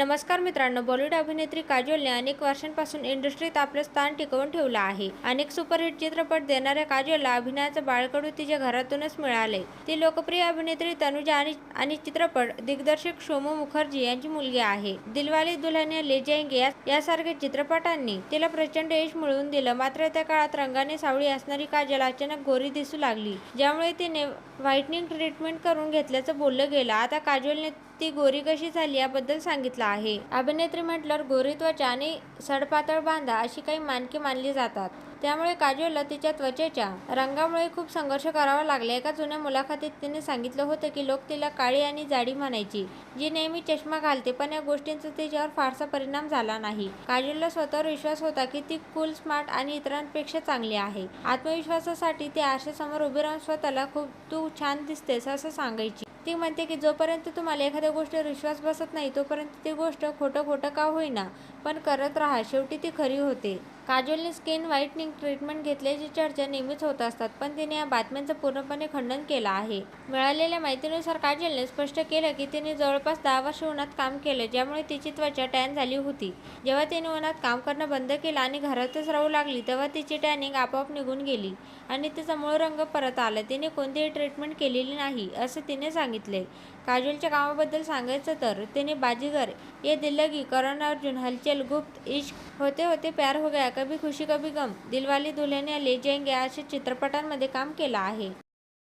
नमस्कार मित्रांनो बॉलिवूड अभिनेत्री काजोलने अनेक वर्षांपासून इंडस्ट्रीत आपलं स्थान टिकवून ठेवलं आहे. अनेक सुपरहिट चित्रपट देणाऱ्या काजोलला अभिनयाचं बाळकडू तिच्या घरातूनच मिळाले. ती लोकप्रिय अभिनेत्री तनुजा आणि आणि चित्रपट दिग्दर्शक शोमू मुखर्जी यांची मुलगी आहे. दिलवाले दुल्हनिया ले जाएंगे यासारख्या चित्रपटांनी तिला प्रचंड यश मिळवून दिलं. मात्र त्या काळात रंगाने सावळी असणारी काजल अचानक गोरी दिसू लागली. ज्यामुळे तिने व्हाईटनिंग ट्रीटमेंट करून घेतल्याचं बोललं गेलं. आता काजोलने ती गोरी कशी झाली याबद्दल सांगितलं आहे. अभिनेत्री म्हटल्यावर गोरी त्वचा आणि सडपातळ बांधा अशी काही मानकी मानली जातात. त्यामुळे काजोलला तिच्या त्वचेच्या रंगामुळे खूप संघर्ष करावा लागला. एका जुन्या मुलाखतीत तिने सांगितलं होतं की लोक तिला काळी आणि जाडी म्हणायची जी नेहमी चष्मा घालते पण या गोष्टींचा तिच्यावर फारसा परिणाम झाला नाही. काजोलला स्वतःवर विश्वास होता की ती कूल स्मार्ट आणि इतरांपेक्षा चांगली आहे. आत्मविश्वासासाठी ती आरशासमोर उभी राहून स्वतःला खूप तू छान दिसतेस असं सांगायची. ती म्हणते की जोपर्यंत तुम्हाला एखाद्या गोष्टीवर विश्वास बसत नाही तोपर्यंत ती गोष्ट खोटं खोटं का होईना? पण करत राहा. शेवटी ती खरी होते. काजोलने स्किन व्हाईटनिंग ट्रीटमेंट घेतल्याची चर्चा नेहमीच होत असतात पण तिने या बातम्यांचं पूर्णपणे खंडन केलं आहे. मिळालेल्या माहितीनुसार काजलने स्पष्ट केलं की तिने जवळपास दहा वर्ष उन्हात काम केलं ज्यामुळे तिची त्वचा टॅन झाली होती. जेव्हा तिने उन्हात काम करणं बंद केलं आणि घरातच राहू लागली तेव्हा तिची टॅनिंग आपोआप निघून गेली आणि तिचा मूळ रंग परत आला. तिने कोणतीही ट्रीटमेंट केलेली नाही असं तिने सांगितले काजोलच्या कामाबद्दल सांगायचं तर तिने बाजीगर ये दिल्लगी करण अर्जुन हलचल गुप्त इश्क होते होते प्यार हो गया कभी खुशी कभी गम। दिलवाले दुल्हनिया ले जाएंगे अशा चित्रपटांमध्ये काम केलं आहे.